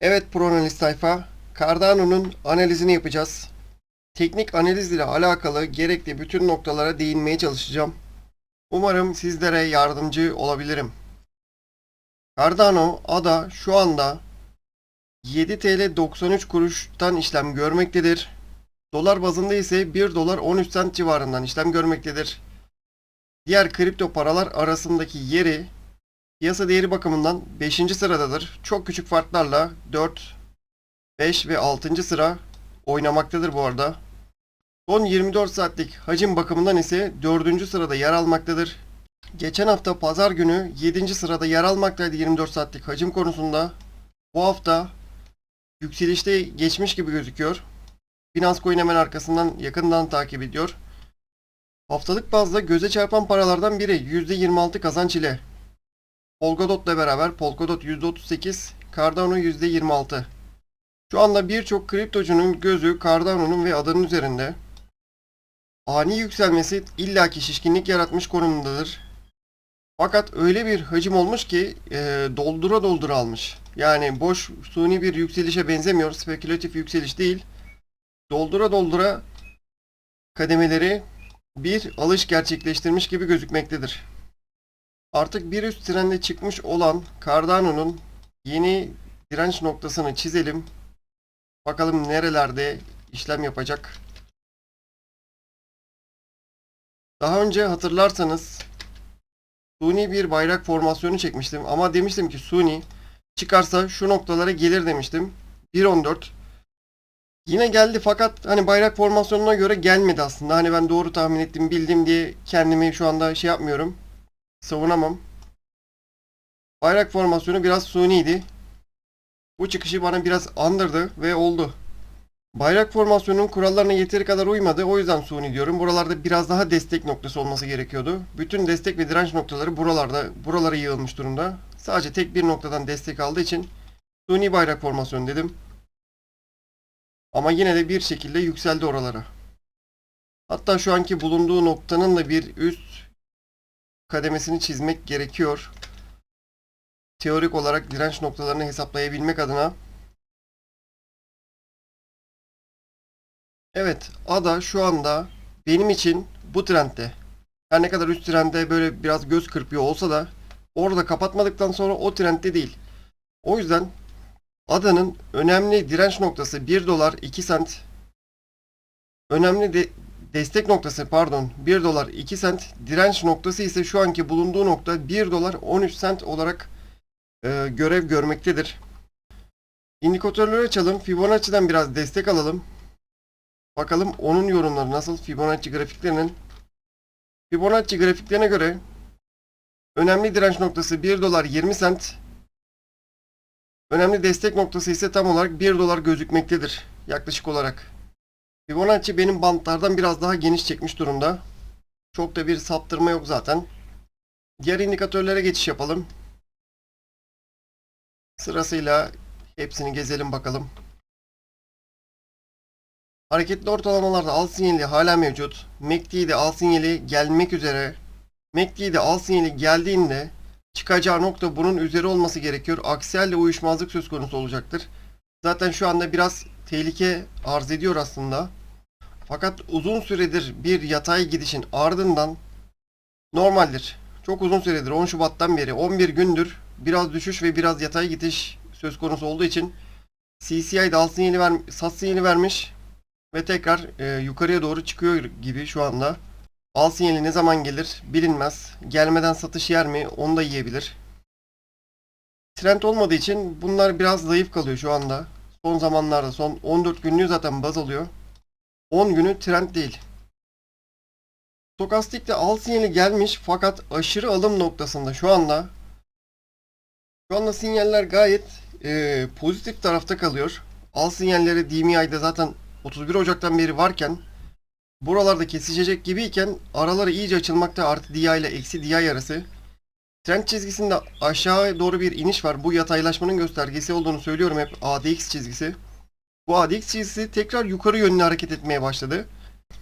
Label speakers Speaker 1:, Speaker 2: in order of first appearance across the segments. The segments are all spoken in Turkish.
Speaker 1: Evet ProAnaliz tayfa, Cardano'nun analizini yapacağız. Teknik analiz ile alakalı gerekli bütün noktalara değinmeye çalışacağım. Umarım sizlere yardımcı olabilirim. Cardano ADA şu anda 7 TL 93 kuruştan işlem görmektedir. Dolar bazında ise 1 dolar 13 cent civarından işlem görmektedir. Diğer kripto paralar arasındaki yeri Piyasa değeri bakımından 5. sıradadır. Çok küçük farklarla 4, 5 ve 6. sıra oynamaktadır bu arada. Son 24 saatlik hacim bakımından ise 4. sırada yer almaktadır. Geçen hafta pazar günü 7. sırada yer almaktaydı 24 saatlik hacim konusunda. Bu hafta yükselişte geçmiş gibi gözüküyor. Binance Coin hemen arkasından yakından takip ediyor. Haftalık bazda göze çarpan paralardan biri %26 kazanç ile Polkadot'la beraber Polkadot %38, Cardano %26. Şu anda birçok kriptocunun gözü Cardano'nun ve adının üzerinde. Ani yükselmesi illaki şişkinlik yaratmış konumundadır. Fakat öyle bir hacim olmuş ki e, doldura doldura almış. Yani boş suni bir yükselişe benzemiyor. Spekülatif yükseliş değil. Doldura doldura kademeleri bir alış gerçekleştirmiş gibi gözükmektedir. Artık bir üst trende çıkmış olan Cardano'nun yeni direnç noktasını çizelim. Bakalım nerelerde işlem yapacak. Daha önce hatırlarsanız suni bir bayrak formasyonu çekmiştim ama demiştim ki suni çıkarsa şu noktalara gelir demiştim. 1.14 Yine geldi fakat hani bayrak formasyonuna göre gelmedi aslında. Hani ben doğru tahmin ettim bildim diye kendimi şu anda şey yapmıyorum savunamam. Bayrak formasyonu biraz suniydi. Bu çıkışı bana biraz andırdı ve oldu. Bayrak formasyonunun kurallarına yeteri kadar uymadı. O yüzden suni diyorum. Buralarda biraz daha destek noktası olması gerekiyordu. Bütün destek ve direnç noktaları buralarda, buralara yığılmış durumda. Sadece tek bir noktadan destek aldığı için suni bayrak formasyonu dedim. Ama yine de bir şekilde yükseldi oralara. Hatta şu anki bulunduğu noktanın da bir üst kademesini çizmek gerekiyor. Teorik olarak direnç noktalarını hesaplayabilmek adına. Evet, ADA şu anda benim için bu trendde. Her ne kadar üst trendde böyle biraz göz kırpıyor olsa da orada kapatmadıktan sonra o trendde değil. O yüzden ADA'nın önemli direnç noktası 1 dolar 2 sent. Önemli de destek noktası pardon 1 dolar 2 sent direnç noktası ise şu anki bulunduğu nokta 1 dolar 13 sent olarak e, görev görmektedir. İndikatörleri açalım. Fibonacci'den biraz destek alalım. Bakalım onun yorumları nasıl Fibonacci grafiklerinin. Fibonacci grafiklerine göre önemli direnç noktası 1 dolar 20 sent. Önemli destek noktası ise tam olarak 1 dolar gözükmektedir yaklaşık olarak. Fibonacci benim bantlardan biraz daha geniş çekmiş durumda. Çok da bir saptırma yok zaten. Diğer indikatörlere geçiş yapalım. Sırasıyla hepsini gezelim bakalım. Hareketli ortalamalarda al sinyali hala mevcut. MACD'de al sinyali gelmek üzere. MACD'de al sinyali geldiğinde çıkacağı nokta bunun üzeri olması gerekiyor. Aksiyelle uyuşmazlık söz konusu olacaktır. Zaten şu anda biraz tehlike arz ediyor aslında. Fakat uzun süredir bir yatay gidişin ardından normaldir. Çok uzun süredir 10 Şubat'tan beri 11 gündür biraz düşüş ve biraz yatay gidiş söz konusu olduğu için CCI'de al sinyali ver, sat sinyali vermiş ve tekrar e, yukarıya doğru çıkıyor gibi şu anda. Al sinyali ne zaman gelir bilinmez. Gelmeden satış yer mi onu da yiyebilir. Trend olmadığı için bunlar biraz zayıf kalıyor şu anda. Son zamanlarda son 14 günlüğü zaten baz alıyor. 10 günü trend değil. Stokastik'te al sinyali gelmiş fakat aşırı alım noktasında şu anda şu anda sinyaller gayet e, pozitif tarafta kalıyor. Al sinyalleri DMI'de zaten 31 Ocak'tan beri varken buralarda kesişecek gibiyken araları iyice açılmakta artı DI ile eksi DI arası. Trend çizgisinde aşağı doğru bir iniş var. Bu yataylaşmanın göstergesi olduğunu söylüyorum hep ADX çizgisi. Bu ADX çizgisi tekrar yukarı yönlü hareket etmeye başladı.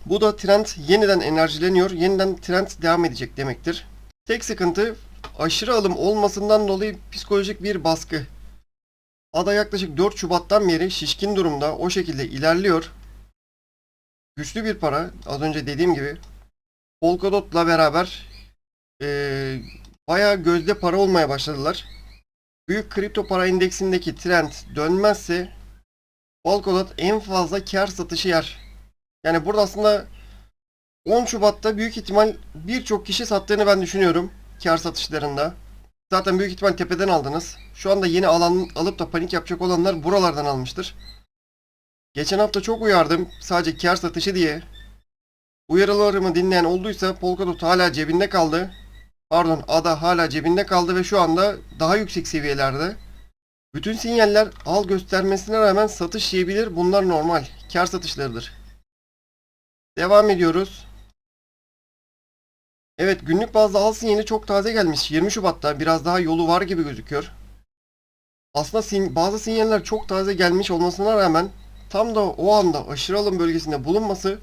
Speaker 1: Bu da trend yeniden enerjileniyor. Yeniden trend devam edecek demektir. Tek sıkıntı aşırı alım olmasından dolayı psikolojik bir baskı. Ada yaklaşık 4 Şubat'tan beri şişkin durumda o şekilde ilerliyor. Güçlü bir para. Az önce dediğim gibi. Polkadot'la beraber eee bayağı gözde para olmaya başladılar. Büyük kripto para indeksindeki trend dönmezse Polkadot en fazla kar satışı yer. Yani burada aslında 10 Şubat'ta büyük ihtimal birçok kişi sattığını ben düşünüyorum kar satışlarında. Zaten büyük ihtimal tepeden aldınız. Şu anda yeni alan alıp da panik yapacak olanlar buralardan almıştır. Geçen hafta çok uyardım sadece kar satışı diye. Uyarılarımı dinleyen olduysa Polkadot hala cebinde kaldı. Pardon ADA hala cebinde kaldı ve şu anda daha yüksek seviyelerde. Bütün sinyaller al göstermesine rağmen satış yiyebilir. Bunlar normal. Kar satışlarıdır. Devam ediyoruz. Evet günlük bazda al sinyali çok taze gelmiş. 20 Şubat'ta biraz daha yolu var gibi gözüküyor. Aslında sin- bazı sinyaller çok taze gelmiş olmasına rağmen tam da o anda aşırı alım bölgesinde bulunması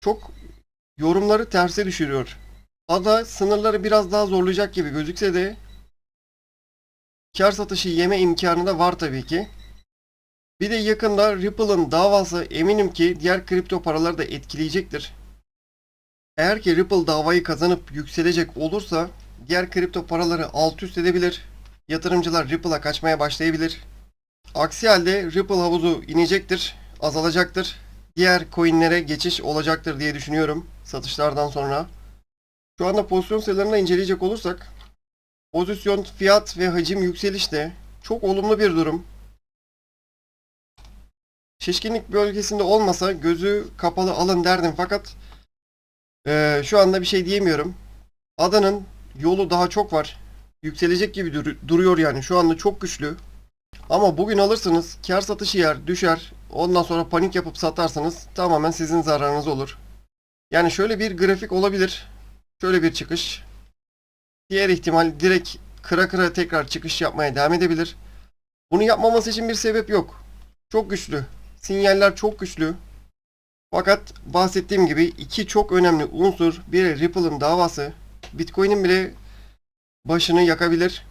Speaker 1: çok yorumları terse düşürüyor. Ada sınırları biraz daha zorlayacak gibi gözükse de kar satışı yeme imkanı da var tabii ki. Bir de yakında Ripple'ın davası eminim ki diğer kripto paraları da etkileyecektir. Eğer ki Ripple davayı kazanıp yükselecek olursa diğer kripto paraları alt üst edebilir. Yatırımcılar Ripple'a kaçmaya başlayabilir. Aksi halde Ripple havuzu inecektir, azalacaktır. Diğer coinlere geçiş olacaktır diye düşünüyorum satışlardan sonra. Şu anda pozisyon sayılarını inceleyecek olursak pozisyon, fiyat ve hacim yükselişte çok olumlu bir durum. Şişkinlik bölgesinde olmasa gözü kapalı alın derdim fakat eee, şu anda bir şey diyemiyorum. Adanın yolu daha çok var. Yükselecek gibi dur- duruyor yani şu anda çok güçlü. Ama bugün alırsınız kar satışı yer düşer ondan sonra panik yapıp satarsanız tamamen sizin zararınız olur. Yani şöyle bir grafik olabilir. Şöyle bir çıkış. Diğer ihtimal direkt kıra kıra tekrar çıkış yapmaya devam edebilir. Bunu yapmaması için bir sebep yok. Çok güçlü. Sinyaller çok güçlü. Fakat bahsettiğim gibi iki çok önemli unsur. Biri Ripple'ın davası. Bitcoin'in bile başını yakabilir.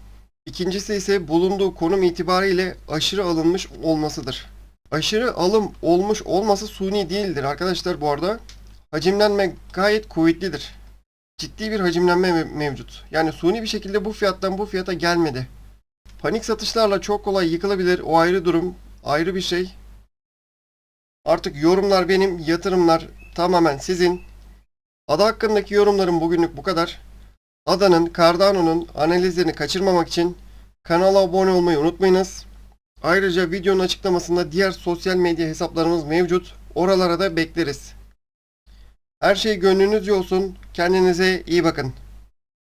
Speaker 1: İkincisi ise bulunduğu konum itibariyle aşırı alınmış olmasıdır. Aşırı alım olmuş olması suni değildir arkadaşlar bu arada. Hacimlenme gayet kuvvetlidir. Ciddi bir hacimlenme mev- mevcut. Yani suni bir şekilde bu fiyattan bu fiyata gelmedi. Panik satışlarla çok kolay yıkılabilir. O ayrı durum, ayrı bir şey. Artık yorumlar benim, yatırımlar tamamen sizin. Ada hakkındaki yorumlarım bugünlük bu kadar. Adanın, Cardano'nun analizlerini kaçırmamak için kanala abone olmayı unutmayınız. Ayrıca videonun açıklamasında diğer sosyal medya hesaplarımız mevcut. Oralara da bekleriz. Her şey gönlünüzce olsun. Kendinize iyi bakın.